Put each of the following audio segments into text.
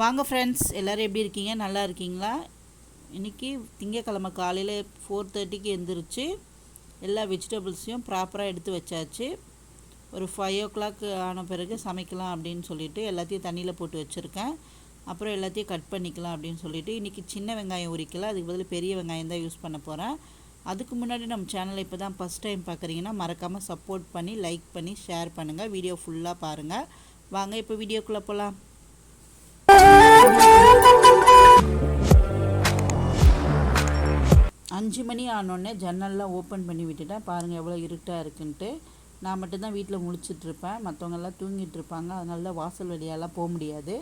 வாங்க ஃப்ரெண்ட்ஸ் எல்லோரும் எப்படி இருக்கீங்க? நல்லா இருக்கீங்களா? இன்றைக்கி திங்கக்கிழமை காலையில் ஃபோர் தேர்ட்டிக்கு எழுந்திரிச்சு எல்லா வெஜிடபிள்ஸையும் ப்ராப்பராக எடுத்து வச்சாச்சு. ஒரு ஃபைவ் ஓ கிளாக் ஆன பிறகு சமைக்கலாம் அப்படின்னு சொல்லிட்டு எல்லாத்தையும் தண்ணியில் போட்டு வச்சுருக்கேன். அப்புறம் எல்லாத்தையும் கட் பண்ணிக்கலாம் அப்படின்னு சொல்லிவிட்டு இன்றைக்கி சின்ன வெங்காயம் உரிக்கல. அதுக்கு பதில் பெரிய வெங்காயம் தான் யூஸ் பண்ண போகிறேன் அதுக்கு முன்னாடி நம்ம சேனலை இப்போ தான் ஃபஸ்ட் டைம் பார்க்குறீங்கன்னா மறக்காமல் சப்போர்ட் பண்ணி லைக் பண்ணி ஷேர் பண்ணுங்கள் வீடியோ ஃபுல்லாக பாருங்கள் வாங்க இப்போ வீடியோக்குள்ளே போகலாம் அஞ்சு மணி ஆனோடனே ஜன்னல்லாம் ஓப்பன் பண்ணி விட்டுட்டேன். பாருங்கள் எவ்வளோ இருட்டாக இருக்குன்ட்டு. நான் மட்டும்தான் வீட்டில் முழிச்சிட்ருப்பேன் மற்றவங்கெல்லாம் தூங்கிட்டு இருப்பாங்க. அதனால தான் வாசல் வழியாலாம் போக முடியாது.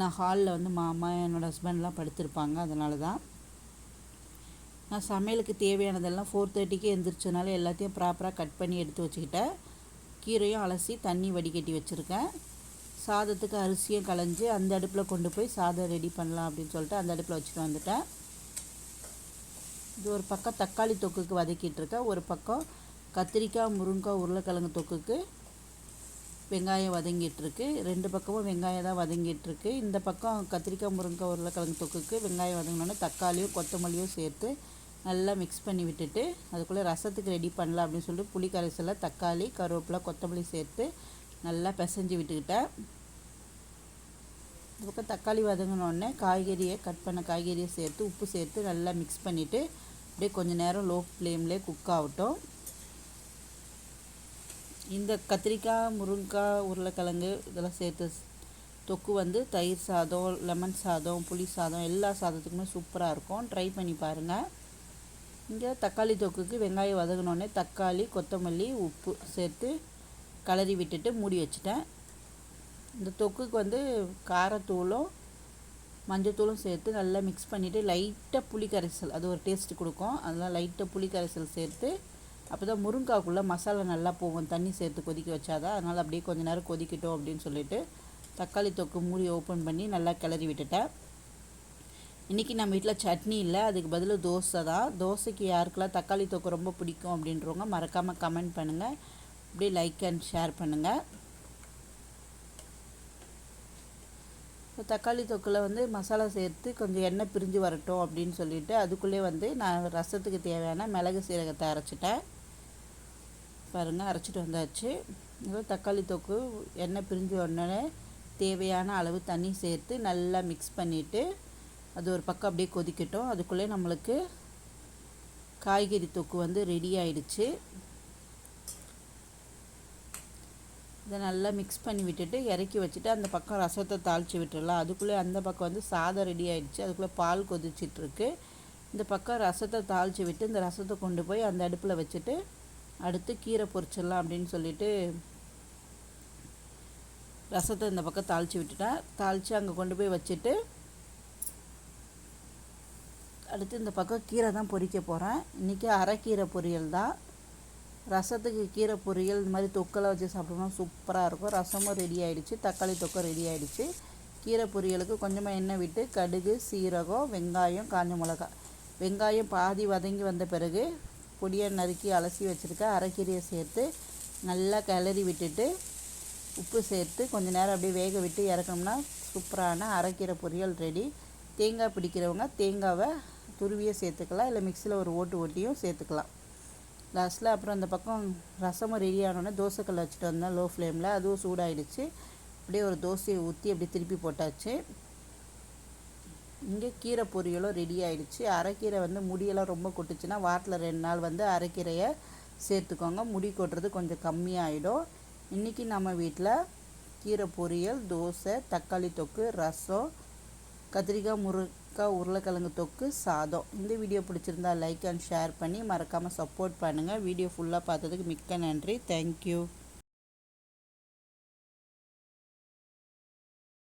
நான் ஹாலில் வந்து மாமா என்னோடய ஹஸ்பண்ட்லாம் படுத்திருப்பாங்க. அதனால தான். நான் சமையலுக்கு தேவையானதெல்லாம் ஃபோர் தேர்ட்டிக்கு எழுந்திரிச்சதுனால எல்லாத்தையும் ப்ராப்பராக கட் பண்ணி எடுத்து வச்சுக்கிட்டேன். கீரையும் அலசி தண்ணி வடிகட்டி வச்சுருக்கேன். சாதத்துக்கு அரிசியும் களைஞ்சி அந்த அடுப்பில் கொண்டு போய் சாதம் ரெடி பண்ணலாம் அப்படின்னு சொல்லிட்டு அந்த அடுப்பில் வச்சுட்டு வந்துட்டேன். இது ஒரு பக்கம் தக்காளி தொக்குக்கு வதக்கிட்டுருக்கேன் ஒரு பக்கம் கத்திரிக்காய் முருங்காய் உருளைக்கிழங்கு தொக்குக்கு வெங்காயம் வதங்கிட்டுருக்கு ரெண்டு பக்கமும் வெங்காயம் தான் வதங்கிட்டுருக்கு இந்த பக்கம் கத்திரிக்காய் முருங்காய் உருளைக்கிழங்கு தொக்குக்கு வெங்காயம் வதங்கினோன்னே தக்காளியும் கொத்தமல்லியும் சேர்த்து நல்லா மிக்ஸ் பண்ணி விட்டுட்டு அதுக்குள்ளே ரசத்துக்கு ரெடி பண்ணலாம் அப்படின்னு சொல்லிட்டு புளி கரைசலில் தக்காளி கருவேப்பிலை கொத்தமல்லி சேர்த்து நல்லா பிசைஞ்சு விட்டுக்கிட்டேன். இந்த பக்கம் தக்காளி வதங்கினோடனே காய்கறியை கட் பண்ண காய்கறியை சேர்த்து உப்பு சேர்த்து நல்லா மிக்ஸ் பண்ணிவிட்டு அப்படியே கொஞ்சம் நேரம் லோ ஃப்ளேம்லேயே குக் ஆகட்டும். இந்த கத்திரிக்காய் முருங்கைக்காய் உருளைக்கிழங்கு இதெல்லாம் சேர்த்து தொக்கு வந்து தயிர் சாதம் லெமன் சாதம் புளி சாதம் எல்லா சாதத்துக்குமே சூப்பராக இருக்கும். ட்ரை பண்ணி பாருங்கள் இங்கே தக்காளி தொக்குக்கு வெங்காயம் வதங்கினோடனே தக்காளி கொத்தமல்லி உப்பு சேர்த்து கலரி விட்டுட்டு மூடி வச்சுட்டேன். இந்த தொக்குக்கு வந்து காரத்தூளும் மஞ்சத்தூளும் சேர்த்து நல்லா மிக்ஸ் பண்ணிவிட்டு லைட்டாக புளி கரைசல் அது ஒரு டேஸ்ட்டு கொடுக்கும். அதெல்லாம் லைட்டாக புளி கரைசல் சேர்த்து அப்போ தான் முருங்காக்குள்ளே மசாலா நல்லா போகும். தண்ணி சேர்த்து கொதிக்க வச்சாதான் அதனால் அப்படியே கொஞ்சம் நேரம் கொதிக்கட்டும் அப்படின்னு சொல்லிட்டு தக்காளி தொக்கு மூடி ஓப்பன் பண்ணி நல்லா கிளறி விட்டுட்டேன். இன்றைக்கி நம்ம வீட்டில் சட்னி இல்லை அதுக்கு பதில் தோசை தான். தோசைக்கு யாருக்கெல்லாம் தக்காளி தொக்கு ரொம்ப பிடிக்கும் அப்படின்றவங்க மறக்காமல் கமெண்ட் பண்ணுங்கள் அப்படியே லைக் அண்ட் ஷேர் பண்ணுங்கள் இப்போ தக்காளி தொக்கில் வந்து மசாலா சேர்த்து கொஞ்சம் எண்ணெய் பிரிஞ்சு வரட்டும் அப்படின்னு சொல்லிட்டு அதுக்குள்ளே வந்து நான் ரசத்துக்கு தேவையான மிளகு சீரகத்தை அரைச்சிட்டேன். பாருங்கள் அரைச்சிட்டு வந்தாச்சு. இப்போ தக்காளி தொக்கு எண்ணெய் பிரிஞ்சு உடனே தேவையான அளவு தண்ணி சேர்த்து நல்லா மிக்ஸ் பண்ணிவிட்டு அது ஒரு பக்கம் அப்படியே கொதிக்கட்டும். அதுக்குள்ளே நம்மளுக்கு காய்கறி தொக்கு வந்து ரெடி ஆயிடுச்சு. இதை நல்லா மிக்ஸ் பண்ணி விட்டுட்டு இறக்கி வச்சுட்டு அந்த பக்கம் ரசத்தை தாளித்து விட்டுடலாம் அதுக்குள்ளே அந்த பக்கம் வந்து சாதம் ரெடி ஆகிடுச்சு அதுக்குள்ளே பால் கொதிச்சிட்ருக்கு. இந்த பக்கம் ரசத்தை தாளித்து விட்டு இந்த ரசத்தை கொண்டு போய் அந்த அடுப்பில் வச்சுட்டு அடுத்து கீரை பொரிச்சிடலாம் அப்படின்னு சொல்லிட்டு ரசத்தை இந்த பக்கம் தாளித்து விட்டுட்டேன் தாளித்து அங்கே கொண்டு போய் வச்சுட்டு அடுத்து இந்த பக்கம் கீரை தான் பொரிக்க போகிறேன் இன்றைக்கி அரைக்கீரை பொரியல் தான். ரசத்துக்கு கீரை பொரியல் இந்த மாதிரி தொக்கெல்லாம் வச்சு சாப்பிட்டோம்னா சூப்பராக இருக்கும். ரசமும் ரெடி ஆகிடுச்சு தக்காளி தொக்கை ரெடி ஆகிடுச்சு கீரை பொரியலுக்கு கொஞ்சமாக எண்ணெய் விட்டு கடுகு சீரகம் வெங்காயம் காஞ்ச மிளகா. வெங்காயம் பாதி வதங்கி வந்த பிறகு பொடியை நறுக்கி அலசி வச்சுருக்க அரைக்கீரையை சேர்த்து நல்லா கிளறி விட்டுட்டு உப்பு சேர்த்து கொஞ்சம் நேரம் அப்படியே வேக விட்டு இறக்கணும்னா சூப்பரான அரைக்கீரை பொரியல் ரெடி தேங்காய் பிடிக்கிறவங்க தேங்காவை துருவியை சேர்த்துக்கலாம் இல்லை மிக்சியில் ஒரு ஓட்டு ஓட்டியும் சேர்த்துக்கலாம். லாஸ்ட்டில் அப்புறம் அந்த பக்கம் ரசமும் ரெடி ஆனோடனே தோசைக்கல் வச்சுட்டு வந்தேன் லோ. ஃப்ளேமில் அதுவும் சூடாகிடுச்சு அப்படியே ஒரு தோசையை ஊற்றி அப்படியே திருப்பி போட்டாச்சு. இங்கே கீரை பொரியலும் ரெடி ஆகிடுச்சு அரைக்கீரை வந்து முடியெல்லாம் ரொம்ப கொட்டுச்சுன்னா வாரத்தில் ரெண்டு நாள் வந்து அரைக்கீரையை சேர்த்துக்கோங்க. முடி கொட்டுறது கொஞ்சம் கம்மியாகிடும் இன்றைக்கி நம்ம வீட்டில் கீரை பொரியல் தோசை தக்காளி தொக்கு ரசம் கத்திரிக்காய் அக்கா உருளைக்கிழங்கு தொக்கு சாதம். இந்த வீடியோ பிடிச்சிருந்தா லைக் அண்ட் ஷேர் பண்ணி மறக்காமல் சப்போர்ட் பண்ணுங்கள் வீடியோ ஃபுல்லாக பார்த்ததுக்கு மிக்க நன்றி. தேங்க்யூ